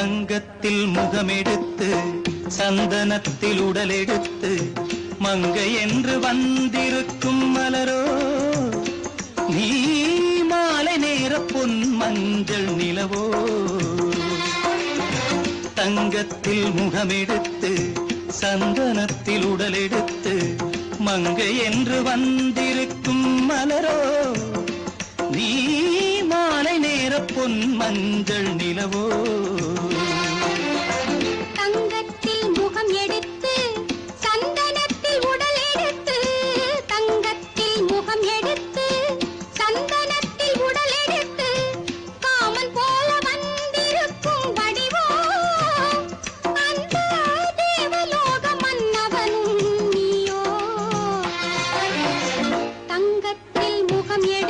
தங்கத்தில் முகமெடுத்து சந்தனத்தில் உடலெடுத்து மங்கை என்று வந்திருக்கும் மலரோ நீ மாலை நேர பொன் மஞ்சள் நிலவோ. தங்கத்தில் முகமெடுத்து சந்தனத்தில் உடலெடுத்து மங்கை என்று வந்திருக்கும் மலரோ நீ மாலை நேர பொன் மஞ்சள் நிலவோ. Yeah.